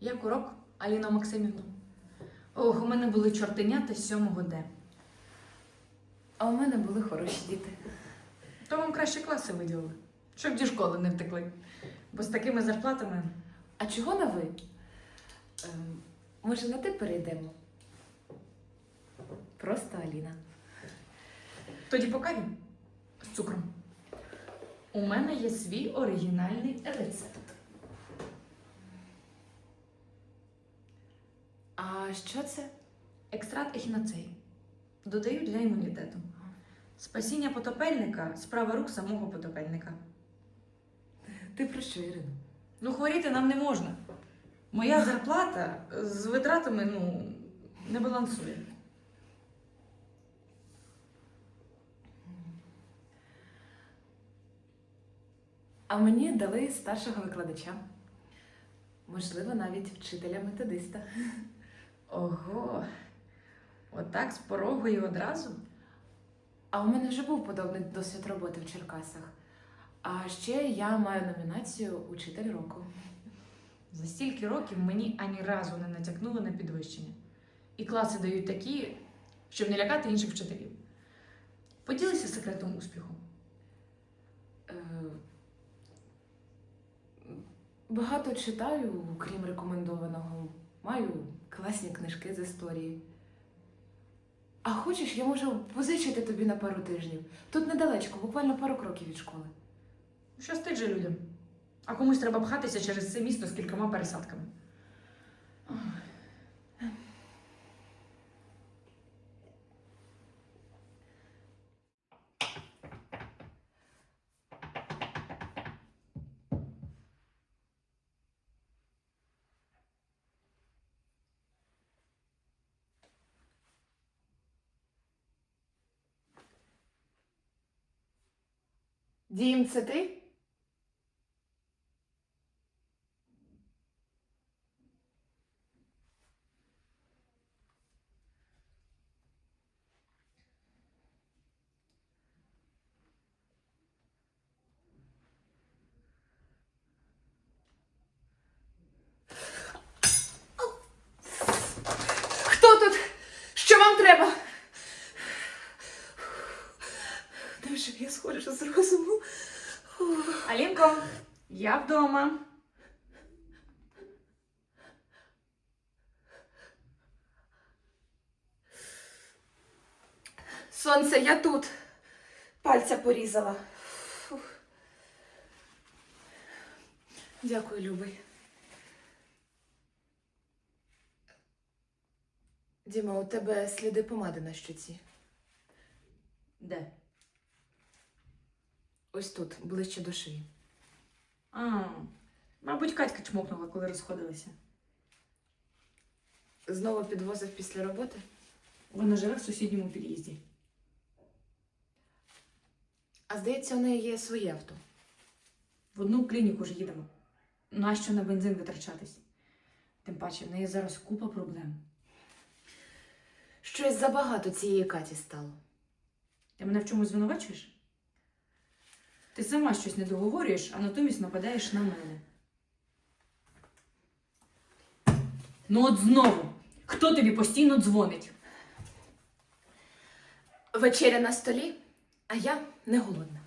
Як урок, Аліна Максимівна? Ох, у мене були чортенята з 7 Д. А у мене були хороші діти. То вам краще класи виділили, щоб ді школи не втекли. Бо з такими зарплатами. А чого на ви? Ем, може, на ти перейдемо? Просто Аліна. Тоді по каві з цукром. У мене є свій оригінальний рецепт. А що це? Екстракт ехіноцеї. Додаю для імунітету. Спасіння потопельника справа рук самого потопельника. Ти про що, Ірина? Ну, хворіти нам не можна. Моя зарплата з витратами ну, не балансує. А мені дали старшого викладача. Можливо, навіть вчителя методиста. Ого. Отак з порогу і одразу. А у мене вже був подобний досвід роботи в Черкасах. А ще я маю номінацію Учитель року. За стільки років мені ані разу не натякнули на підвищення. І класи дають такі, щоб не лякати інших вчителів. Поділися секретом успіху. Е, Багато читаю, крім рекомендованого. Маю класні книжки з історії. А хочеш, я можу позичити тобі на пару тижнів. Тут недалечко, буквально пару кроків від школи. Щастить же людям. А комусь треба пхатися через це місто з кількома пересадками. Дім, це? Хто тут? Що вам треба? Невже я схожа з розуму? Алінко, я вдома. Сонце, я тут. Пальця порізала. Фух. Дякую, любий. Діма, у тебе сліди помади на щоці. Де? Ось тут, ближче до шиї. А, мабуть, Катька чмокнула, коли розходилися. Знову підвозив після роботи. Вона живе в сусідньому під'їзді. А здається, у неї є своє авто. В одну клініку ж їдемо. Нащо на бензин витрачатись? Тим паче, в неї зараз купа проблем. Щось забагато цієї Каті стало. Ти мене в чомусь звинувачуєш? Ти сама щось не договорюєш, а натомість нападаєш на мене. Ну от знову. Хто тобі постійно дзвонить? Вечеря на столі, а я не голодна.